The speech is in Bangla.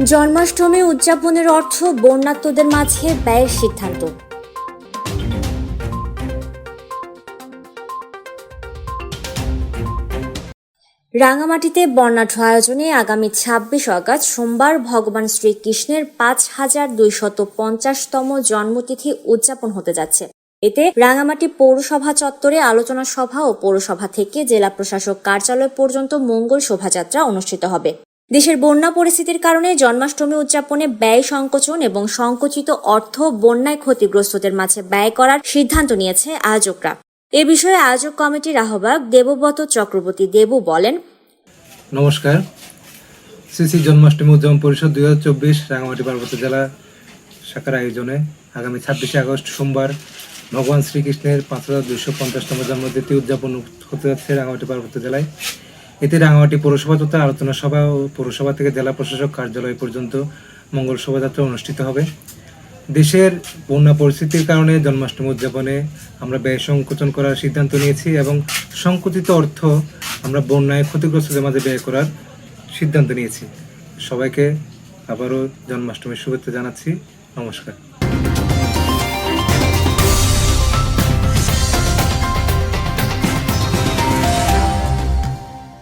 জন্মাষ্টমী উদযাপনের অর্থ বন্যাত্মদের মাঝে ব্যয়ের সিদ্ধান্ত। রাঙামাটিতে বর্ণাঢ্য আয়োজনে আগামী ছাব্বিশ আগস্ট সোমবার ভগবান শ্রীকৃষ্ণের পাঁচ হাজার দুইশত পঞ্চাশতম জন্মতিথি উদযাপন হতে যাচ্ছে। এতে রাঙামাটি পৌরসভা চত্বরে আলোচনা সভা ও পৌরসভা থেকে জেলা প্রশাসক কার্যালয় পর্যন্ত মঙ্গল শোভাযাত্রা অনুষ্ঠিত হবে। দেশের বন্যা পরিস্থিতির কারণে জন্মাষ্টমী উদযাপনে ব্যয় সংকোচন এবং সংকুচিত অর্থ বন্যায় ক্ষতিগ্রস্তদের মাঝে ব্যয় করার সিদ্ধান্ত নিয়েছে আয়োজকরা। এ বিষয়ে আয়োজক কমিটির আহ্বায়ক দেবব্রত চক্রবর্তী দেবু বলেন, নমস্কার। শ্রী শ্রী জন্মাষ্টমী উদযাপন পরিষদ দুই হাজার চব্বিশ রাঙামাটি পার্বত্য জেলা শাখার আয়োজনে আগামী ছাব্বিশে আগস্ট সোমবার ভগবান শ্রীকৃষ্ণের পাঁচ হাজার দুইশো পঞ্চাশতম জন্মতিথি উদযাপন হতে যাচ্ছে রাঙামাটি পার্বত্য জেলায়। এতে রাঙামাটি পৌরসভা তথা আলোচনা সভা ও পৌরসভা থেকে জেলা প্রশাসক কার্যালয় পর্যন্ত মঙ্গল শোভাযাত্রা অনুষ্ঠিত হবে। দেশের বন্যা পরিস্থিতির কারণে জন্মাষ্টমী উদযাপনে আমরা ব্যয় সংকোচন করার সিদ্ধান্ত নিয়েছি এবং সংকুচিত অর্থ আমরা বন্যায় ক্ষতিগ্রস্তদের মাঝে ব্যয় করার সিদ্ধান্ত নিয়েছি। সবাইকে আবারও জন্মাষ্টমীর শুভেচ্ছা জানাচ্ছি। নমস্কার।